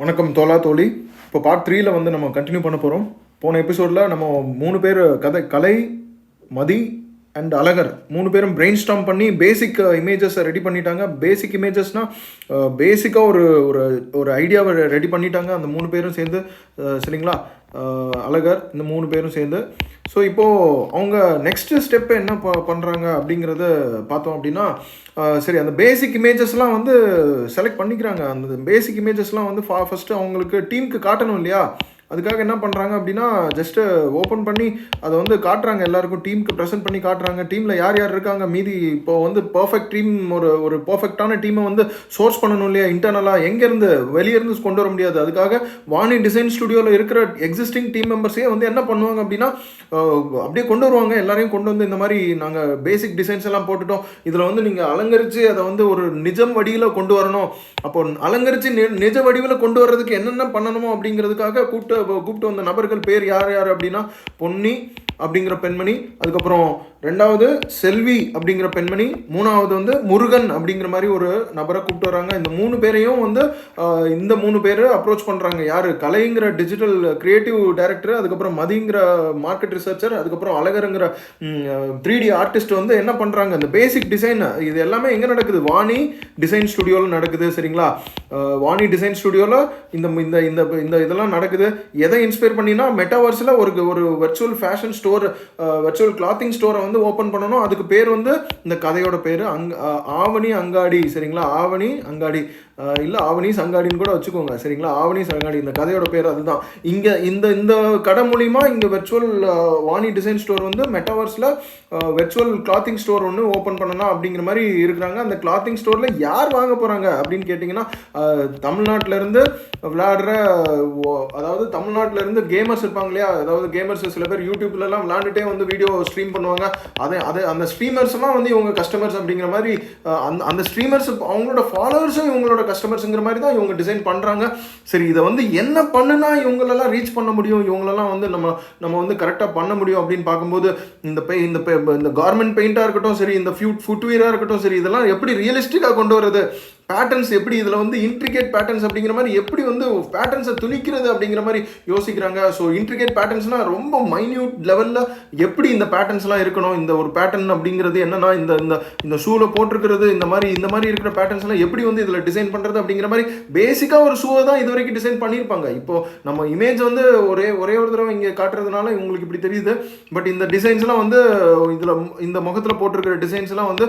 வணக்கம் தோலா தோழி. இப்போ பார்ட் த்ரீயில் வந்து நம்ம கண்டினியூ பண்ண போகிறோம் போன எபிசோடில் நம்ம மூணு பேர் கதை கலை மதி அண்ட் அழகர் மூணு பேரும் பிரெயின் ஸ்டாம் பண்ணி பேசிக் இமேஜஸை ரெடி பண்ணிட்டாங்க. பேசிக் இமேஜஸ்னால் பேசிக்காக ஒரு ஒரு ஒரு ஐடியாவை ரெடி பண்ணிட்டாங்க. அந்த மூணு பேரும் சேர்ந்து uh, சரிங்களா? Uh, அழகர் இந்த மூணு பேரும் சேர்ந்து ஸோ இப்போது அவங்க நெக்ஸ்ட்டு ஸ்டெப் என்ன ப பண்ணுறாங்க அப்படிங்கிறத பார்த்தோம் அப்படின்னா சரி அந்த பேசிக் இமேஜஸ்லாம் வந்து செலக்ட் பண்ணிக்கிறாங்க. அந்த பேசிக் இமேஜஸ்லாம் வந்து ஃபா ஃபஸ்ட்டு அவங்களுக்கு டீமுக்கு காட்டணும் இல்லையா? அதுக்காக என்ன பண்ணுறாங்க அப்படின்னா ஜஸ்ட்டு ஓப்பன் பண்ணி அதை வந்து காட்டுறாங்க எல்லாருக்கும். டீமுக்கு ப்ரெசென்ட் பண்ணி காட்டுறாங்க. டீமில் யார் யார் இருக்காங்க? மீதி இப்போ வந்து பர்ஃபெக்ட் டீம் ஒரு ஒரு பர்ஃபெக்டான டீமை வந்து சோர்ஸ் பண்ணணும் இல்லையா? இன்டர்னலாக எங்கேருந்து வெளியேருந்து கொண்டு வர முடியாது. அதுக்காக வாணி டிசைன் ஸ்டுடியோவில் இருக்கிற எக்ஸிஸ்டிங் டீம் மெம்பர்ஸே வந்து என்ன பண்ணுவாங்க அப்படின்னா அப்படியே கொண்டு வருவாங்க. எல்லாரையும் கொண்டு வந்து இந்த மாதிரி நாங்கள் பேசிக் டிசைன்ஸ் எல்லாம் போட்டுட்டோம். இதில் வந்து நீங்கள் அலங்கரித்து அதை வந்து ஒரு நிஜம் வடிவில் கொண்டு வரணும். அப்போ அலங்கரித்து நிஜ வடிவில் கொண்டு வர்றதுக்கு என்னென்ன பண்ணணுமோ அப்படிங்கிறதுக்காக கூப்பிட்டு கூப்பிட்டு வந்த நபர்கள் பேர் யார் யார் அப்படின்னா பொன்னி அப்படிங்கிற பெண்மணி அதுக்கப்புறம் ரெண்டாவது செல்வி அப்படிங்கிற பெண்மணி மூணாவது வந்து முருகன் அப்படிங்கிற மாதிரி ஒரு நபரை கூப்பிட்டு வராங்க. இந்த மூணு பேரையும் வந்து இந்த மூணு பேர் அப்ரோச் பண்ணுறாங்க யார்? கலைங்கிற டிஜிட்டல் கிரியேட்டிவ் டைரக்டர் அதுக்கப்புறம் மதிங்கிற மார்க்கெட் ரிசர்ச்சர் அதுக்கப்புறம் அழகருங்கிற த்ரீ டி ஆர்டிஸ்ட் வந்து என்ன பண்ணுறாங்க இந்த பேசிக் டிசைன் இது எல்லாமே எங்கே நடக்குது? வாணி டிசைன் ஸ்டுடியோவில் நடக்குது சரிங்களா? வாணி டிசைன் ஸ்டுடியோவில் இந்த இந்த இந்த இந்த இதெல்லாம் நடக்குது. எதை இன்ஸ்பயர் பண்ணினா மெட்டாவர்ஸில் ஒரு ஒரு virtual fashion store virtual clothing ஸ்டோரை வந்து ஓப்பன் பண்ணணும். அதுக்கு பேர் வந்து இந்த கதையோட பேர் அங் ஆவணி அங்காடி. சரிங்களா? ஆவணி அங்காடி. இல்லை ஆவணி சங்காடின்னு கூட வச்சுக்கோங்க. சரிங்களா? ஆவணி சங்காடி. இந்த கதையோட பேர் அதுதான். இங்கே இந்த இந்த கடை மூலிமா இங்கே வெர்ச்சுவல் வாணி டிசைன் ஸ்டோர் வந்து மெட்டாவர்ஸில் வெர்ச்சுவல் கிளாத்திங் ஸ்டோர் ஒன்று ஓப்பன் பண்ணலாம் அப்படிங்கிற மாதிரி இருக்கிறாங்க. அந்த கிளாத்திங் ஸ்டோரில் யார் வாங்க போகிறாங்க அப்படின்னு கேட்டிங்கன்னா தமிழ்நாட்டிலேருந்து இருந்து விளையாடுற அதாவது தமிழ்நாட்டிலேருந்து கேமர்ஸ் இருப்பாங்க இல்லையா? அதாவது கேமர்ஸ் சில பேர் யூடியூப்லலாம் விளாண்டுட்டே வந்து வீடியோ ஸ்ட்ரீம் பண்ணுவாங்க. அதே அது அந்த ஸ்ட்ரீமர்ஸ்லாம் வந்து இவங்க கஸ்டமர்ஸ் அப்படிங்கிற மாதிரி அந்த அந்த ஸ்ட்ரீமர்ஸ் அவங்களோட ஃபாலோவர்ஸும் இவங்களோட கஸ்டமர்ஸுங்கிற மாதிரி தான் இவங்க டிசைன் பண்ணுறாங்க சரி இதை வந்து என்ன பண்ணுனா இவங்களெல்லாம் ரீச் பண்ண முடியும்? இவங்களெல்லாம் வந்து நம்ம நம்ம வந்து கரெக்டாக பண்ண முடியும் அப்படின்னு பார்க்கும்போது இந்த பெய் இந்த பெ இந்த கார்மெண்ட் பெயிண்டாக இருக்கட்டும் சரி இந்த ஃபியூட் ஃபுட்வேராக இருக்கட்டும் சரி இதெல்லாம் எப்படி ரியலிஸ்டிக்காக கொண்டு வரது பேட்டர்ன்ஸ் எப்படி இதில் வந்து இன்ட்ரிகேட் பேட்டர்ன்ஸ் அப்படிங்கிற மாதிரி எப்படி வந்து பேட்டர்ன்ஸை துணிக்கிறது அப்படிங்கிற மாதிரி யோசிக்கிறாங்க. ஸோ இன்ட்ரிகேட் பேட்டர்ன்ஸ்னால் ரொம்ப மைன்யூட் லெவலில் எப்படி இந்த பேட்டர்ன்ஸ்லாம் இருக்கணும் இந்த ஒரு பேட்டர்ன் அப்படிங்கிறது என்னன்னா இந்த இந்த இந்த ஷூவில் போட்டிருக்கிறது இந்த மாதிரி இந்த மாதிரி இருக்கிற பேட்டர்ன்ஸ்லாம் எப்படி வந்து இதில் டிசைன் பண்ணுறது அப்படிங்கிற மாதிரி பேசிக்காக ஒரு ஷூவை தான் இது வரைக்கும் டிசைன் பண்ணியிருப்பாங்க. இப்போ நம்ம இமேஜ் வந்து ஒரே ஒரே ஒரு தடவை இங்கே காட்டுறதுனால இவங்களுக்கு இப்படி தெரியுது. பட் இந்த டிசைன்ஸ்லாம் வந்து இதில் இந்த முகத்தில் போட்டிருக்கிற டிசைன்ஸ்லாம் வந்து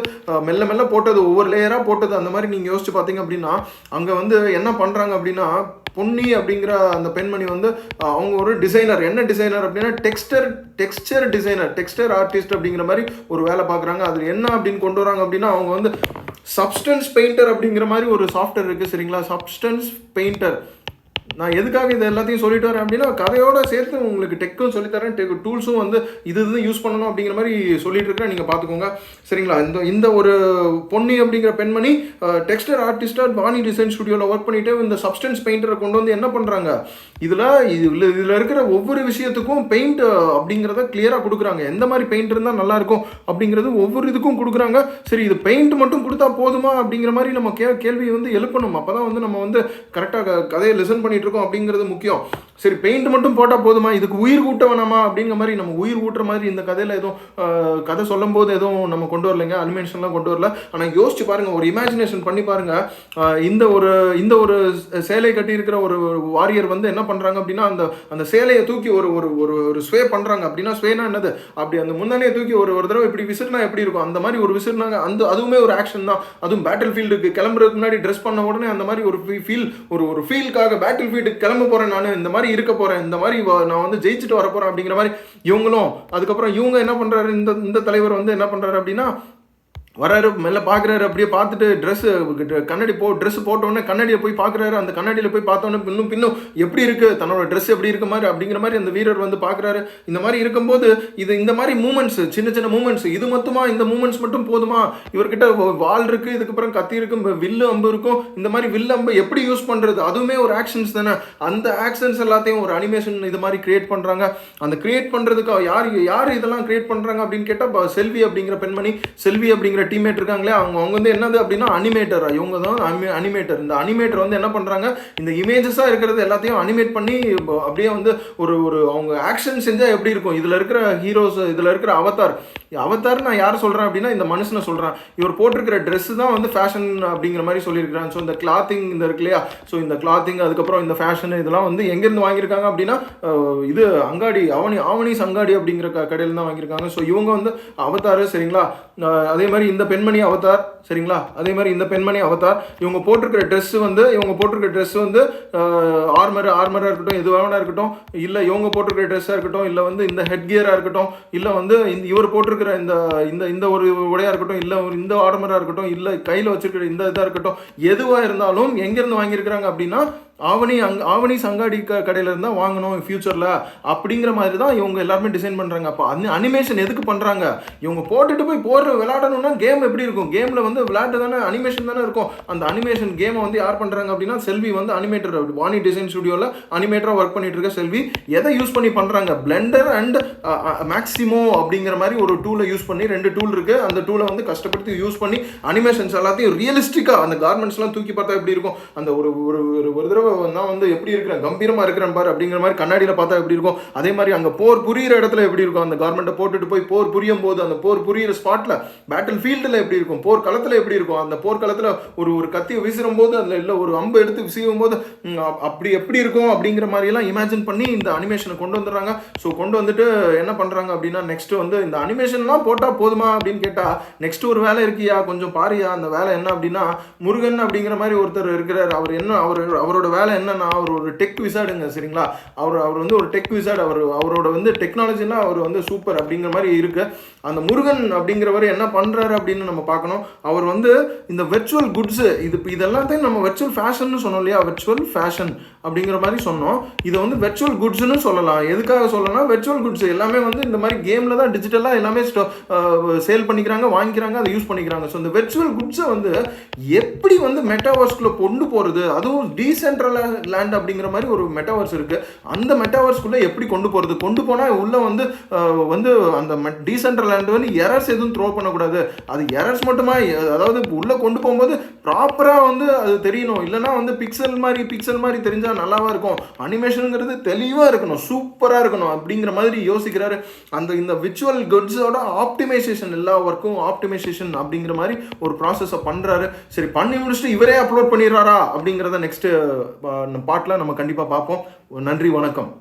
மெல்ல மெல்ல போட்டது ஒவ்வொரு லேயராக போட்டது அந்த மாதிரி நீங்கள் யோசிச்சு பார்த்தீங்க அப்படின்னா அங்கே வந்து என்ன பண்ணுறாங்க அப்படின்னா பொன்னி அப்படிங்கிற அந்த பெண்மணி வந்து அவங்க ஒரு டிசைனர் என்ன டிசைனர் அப்படின்னா texture texture designer texture artist அப்படிங்கிற மாதிரி ஒரு வேலை பார்க்குறாங்க. அதில் என்ன அப்படின்னு கொண்டு வராங்க அப்படின்னா அவங்க வந்து சப்ஸ்டன்ஸ் பெயிண்டர் அப்படிங்கிற மாதிரி ஒரு சாஃப்ட்வேர் இருக்குது சரிங்களா? சப்ஸ்டன்ஸ் பெயிண்டர் நான் எதுக்காக இது எல்லாத்தையும் சொல்லிட்டு வரேன் அப்படின்னா கதையோட சேர்த்து உங்களுக்கு டெக்கும் சொல்லித்தரேன் டெக் டூல்ஸும் வந்து இது இது யூஸ் பண்ணணும் அப்படிங்கிற மாதிரி சொல்லிட்டு இருக்கேன் நீங்கள் பார்த்துக்கோங்க. சரிங்களா? இந்த இந்த ஒரு பொன்னி அப்படிங்கிற பெண்மணி டெக்ஸ்டர் ஆர்டிஸ்டாக வாணி டிசைன் ஸ்டுடியோவில் ஒர்க் பண்ணிட்டு இந்த சப்ஸ்டன்ஸ் பெயிண்டரை கொண்டு வந்து என்ன பண்ணுறாங்க இதில் இதில் இதில் இருக்கிற ஒவ்வொரு விஷயத்துக்கும் பெயிண்ட் அப்படிங்கிறத கிளியராக கொடுக்குறாங்க. எந்த மாதிரி பெயிண்ட் இருந்தால் நல்லா இருக்கும் அப்படிங்கிறது ஒவ்வொரு இதுக்கும் கொடுக்குறாங்க. சரி இது பெயிண்ட் மட்டும் கொடுத்தா போதுமா அப்படிங்கிற மாதிரி நம்ம கே கேள்வி வந்து எழுப்பணும். அப்போ தான் வந்து நம்ம வந்து கரெக்டாக கதையை லிசன் பண்ணிட்டு இருக்கோம் அப்படிங்கிறது முக்கியம். சரி பெயிண்ட் மட்டும் போட்டால் போதுமா? இதுக்கு உயிர் கூட்ட வேணாமா அப்படிங்கிற மாதிரி நம்ம உயிர் ஊட்டுற மாதிரி இந்த கதையில் எதுவும் கதை சொல்லும் போது எதுவும் நம்ம கொண்டு வரலைங்க. அனிமேஷன்லாம் கொண்டு வரல. ஆனால் யோசிச்சு பாருங்க. ஒரு இமேஜினேஷன் பண்ணி பாருங்க. இந்த ஒரு இந்த ஒரு சேலை கட்டி இருக்கிற ஒரு வாரியர் வந்து என்ன பண்றாங்க அப்படின்னா அந்த அந்த சேலையை தூக்கி ஒரு ஒரு ஒரு ஒரு ஸ்வே பண்றாங்க. அப்படின்னா ஸ்வேனா என்னது? அப்படி அந்த முன்னணியை தூக்கி ஒரு ஒரு தடவை இப்படி விசிறினா எப்படி இருக்கும்? அந்த மாதிரி ஒரு விசிறினாங்க. அந்த அதுவுமே ஒரு ஆக்ஷன் தான். அதுவும் பேட்டில் ஃபீல்டுக்கு கிளம்புறதுக்கு முன்னாடி ட்ரெஸ் பண்ண உடனே அந்த மாதிரி ஒரு ஃபீல் ஒரு ஒரு ஃபீலுக்காக பேட்டில் வீட்டுக்கு கிளம்ப போகிறேன் நான் இந்த மாதிரி இருக்க போகிறேன் இந்த மாதிரி நான் வந்து ஜெயிச்சுட்டு வர அப்படிங்கிற மாதிரி இவங்களும் அதுக்கப்புறம் இவங்க என்ன பண்ணுறாரு இந்த இந்த தலைவர் வந்து என்ன பண்ணுறாரு அப்படின்னா வராரு மெல்ல பார்க்குறாரு அப்படியே பார்த்துட்டு ட்ரெஸ்ஸு கண்ணாடி போ ட்ரெஸ் போட்டோடனே கண்ணாடியை போய் பார்க்குறாரு அந்த கண்ணாடியில் போய் பார்த்தோன்னே இன்னும் பின்னும் எப்படி இருக்குது தன்னோட ட்ரெஸ் எப்படி இருக்க மாதிரி அப்படிங்கிற மாதிரி அந்த வீரர் வந்து பார்க்குறாரு இந்த மாதிரி இருக்கும்போது இது இந்த மாதிரி மூமெண்ட்ஸ் சின்ன சின்ன மூமெண்ட்ஸ் இது மட்டுமா இந்த மூமெண்ட்ஸ் மட்டும் போதுமா? இவர்கிட்ட வால் இருக்குது இதுக்கப்புறம் கத்தி இருக்கும் வில்லு அம்பு இருக்கும். இந்த மாதிரி வில்லு அம்பு எப்படி யூஸ் பண்ணுறது அதுவுமே ஒரு ஆக்ஷன்ஸ் தானே. அந்த ஆக்ஷன்ஸ் எல்லாத்தையும் ஒரு அனிமேஷன் இது மாதிரி கிரியேட் பண்ணுறாங்க அந்த கிரியேட் பண்ணுறதுக்கு யார் யார் இதெல்லாம் கிரியேட் பண்ணுறாங்க அப்படின்னு கேட்டால் செல்வி அப்படிங்கிற பெண்மணி செல்வி அப்படிங்கிற டீம்மேட் இருக்காங்களே அவங்க அவங்க வந்து என்னது அப்படின்னா அனிமேட்டர் இவங்க தான் அனிமேட்டர் இந்த அனிமேட்டர் வந்து என்ன பண்ணுறாங்க இந்த இமேஜஸாக இருக்கிறது எல்லாத்தையும் அனிமேட் பண்ணி இப்போ அப்படியே வந்து ஒரு ஒரு அவங்க ஆக்ஷன் செஞ்சால் எப்படி இருக்கும்? இதில் இருக்கிற ஹீரோஸ் இதில் இருக்கிற அவதார் அவதார் நான் யார் சொல்கிறேன் அப்படின்னா இந்த மனுஷனை சொல்கிறேன் இவர் போட்டிருக்கிற ட்ரெஸ்ஸு தான் வந்து ஃபேஷன் அப்படிங்கிற மாதிரி சொல்லியிருக்கிறாங்க. ஸோ இந்த கிளாத்திங் இந்த இருக்கு இல்லையா? ஸோ இந்த கிளாத்திங் அதுக்கப்புறம் இந்த ஃபேஷன் இதெல்லாம் வந்து எங்கேருந்து வாங்கியிருக்காங்க அப்படின்னா இது அங்காடி அவனி ஆவணி சங்காடி அப்படிங்கிற க கடையில் தான் வாங்கியிருக்காங்க. ஸோ இவங்க வந்து அவதார் சரிங்களா? அதே மாதிரி இந்த பெண்மணி அவதார் சரிங்களா? அதே மாதிரி இந்த பெண்மணி அவதார் இவங்க போட்டிருக்கிற ட்ரெஸ் வந்து இவங்க போட்டிருக்கிற ட்ரெஸ் வந்து ஆர்மர் ஆர்மராக இருக்கட்டும் எது வேணா இருக்கட்டும் இல்லை இவங்க போட்டிருக்கிற ட்ரெஸ்ஸாக இருக்கட்டும் இல்லை வந்து இந்த ஹெட் கியராக இருக்கட்டும் இல்லை வந்து இந்த இவர் போட்டிருக்கிற இந்த இந்த இந்த ஒரு உடையாக இருக்கட்டும் இல்லை இந்த ஆர்மராக இருக்கட்டும் இல்லை கையில் வச்சிருக்கிற இந்த இதாக இருக்கட்டும் எதுவாக இருந்தாலும் எங்கேருந்து வாங்கியிருக்கிறாங்க அப்படின்னா ஆவணி அங் ஆவணி சங்காடி க கடையில் இருந்தால் வாங்கணும் ஃபியூச்சரில் அப்படிங்கிற மாதிரி தான் இவங்க எல்லாருமே டிசைன் பண்ணுறாங்க அப்போ அந்த அனிமேஷன் எதுக்கு பண்ணுறாங்க இவங்க போட்டுட்டு போய் போடுற விளையாடணும்னா கேம் எப்படி இருக்கும்? கேமில் வந்து விளையாட்டு தானே அனிமேஷன் தானே இருக்கும். அந்த அனிமேஷன் கேமை வந்து யார் பண்ணுறாங்க அப்படின்னா செல்வி வந்து அனிமேட்டர் வாணி டிசைன் ஸ்டுடியோவில் அனிமேட்டராக ஒர்க் பண்ணிட்டு இருக்க செல்வி. எதை யூஸ் பண்ணி பண்ணுறாங்க பிளெண்டர் அண்ட் மேக்ஸிமோ அப்படிங்கிற மாதிரி ஒரு டூலை யூஸ் பண்ணி ரெண்டு டூல் இருக்குது அந்த டூலை வந்து கஷ்டப்படுத்தி யூஸ் பண்ணி அனிமேஷன்ஸ் எல்லாத்தையும் ரியலிஸ்டிக்காக அந்த கார்மெண்ட்ஸ்லாம் தூக்கி பார்த்தா எப்படி இருக்கும்? அந்த ஒரு ஒரு ஒரு ஒரு தடவை நான் வந்து எப்படி இருக்கிறேன்? கம்பீரமாக இருக்கிறேன் பாரு அப்படிங்கிற மாதிரி கண்ணாடியில் பார்த்தா எப்படி இருக்கும்? அதே மாதிரி அங்கே போர் புரியிற இடத்துல எப்படி இருக்கும்? அந்த கார்மெண்ட்டை போட்டுட்டு போய் போர் புரியும் போது அந்த போர் புரியிற ஸ்பாட்டில் பேட்டில் ஃபீல்டில் எப்படி இருக்கும்? போர் களத்தில் எப்படி இருக்கும்? அந்த போர் களத்தில் ஒரு ஒரு கத்தியை வீசும் போது அதில் இல்லை ஒரு அம்பு எடுத்து வீசும் போது அப்படி எப்படி இருக்கும்? அப்படிங்கிற மாதிரிலாம் இமேஜின் பண்ணி இந்த அனிமேஷனை கொண்டு வந்துடுறாங்க. ஸோ கொண்டு வந்துட்டு என்ன பண்ணுறாங்க அப்படின்னா நெக்ஸ்ட் வந்து இந்த அனிமேஷன்லாம் போட்டால் போதுமா அப்படின்னு கேட்டால் நெக்ஸ்ட் ஒரு வேலை இருக்கியா? கொஞ்சம் பாரியா அந்த வேலை என்ன அப்படின்னா முருகன் அப்படிங்கிற மாதிரி ஒருத்தர் இருக்கிறார். அவர் என்ன அவர் அவரோட வேலை என்னன்னா அவர் ஒரு டெக் விசாடுங்க சரிங்களா? அவர் அவர் வந்து ஒரு டெக் விசாட் அவர் அவரோட வந்து டெக்னாலஜினா அவர் வந்து சூப்பர் அப்படிங்கிற மாதிரி இருக்கு. அந்த முருகன் அப்படிங்கிறவர் என்ன பண்ணுறாரு அப்படின்னு நம்ம பார்க்கணும். அவர் வந்து இந்த வெர்ச்சுவல் குட்ஸு இது இதெல்லாத்தையும் நம்ம வெர்ச்சுவல் ஃபேஷன் சொன்னோம் இல்லையா? வெர்ச்சுவல் ஃபேஷன் அப்படிங்கிற மாதிரி சொன்னோம். இதை வந்து வெர்ச்சுவல் குட்ஸ்னு சொல்லலாம். எதுக்காக சொல்லலாம் வெர்ச்சுவல் குட்ஸ் எல்லாமே வந்து இந்த மாதிரி கேமில் தான் டிஜிட்டலாக எல்லாமே சேல் பண்ணிக்கிறாங்க வாங்கிக்கிறாங்க அதை யூஸ் பண்ணிக்கிறாங்க. ஸோ இந்த வெர்ச்சுவல் குட்ஸை வந்து எப்படி வந்து மெட்டாவர்ஸ்குள்ளே கொண்டு போகிறது அதுவும் டீசென்ட்ரல் லேண்ட் அப்படிங்கிற மாதிரி ஒரு மெட்டாவர்ஸ் இருக்குது அந்த மெட்டாவர்ஸ்குள்ளே எப்படி கொண்டு போகிறது கொண்டு போனால் உள்ளே வந்து வந்து அந்த டீசென்ட்ரல் அண்ட் வந்து எரர்ஸ் எதுவும் த்ரோ பண்ணக்கூடாது. அது எரர்ஸ் மட்டுமா? அதாவது உள்ளே கொண்டு போகும்போது ப்ராப்பராக வந்து அது தெரியணும். இல்லைன்னா வந்து பிக்சல் மாதிரி பிக்சல் மாதிரி தெரிஞ்சால் நல்லாவா இருக்கும். அனிமேஷனுங்கிறது தெளிவாக இருக்கணும். சூப்பராக இருக்கணும் அப்படிங்கிற மாதிரி யோசிக்கிறாரு. அந்த இந்த விச்சுவல் குட்ஸோட ஆப்டிமைசேஷன் எல்லா ஒர்க்கும் ஆப்டிமைசேஷன் அப்படிங்கிற மாதிரி ஒரு ப்ராசஸை பண்ணுறாரு சரி பண்ணி முடிச்சுட்டு இவரே அப்லோட் பண்ணிடுறாரா அப்படிங்கிறத நெக்ஸ்ட்டு பாட்டில் நம்ம கண்டிப்பாக பார்ப்போம். நன்றி வணக்கம்.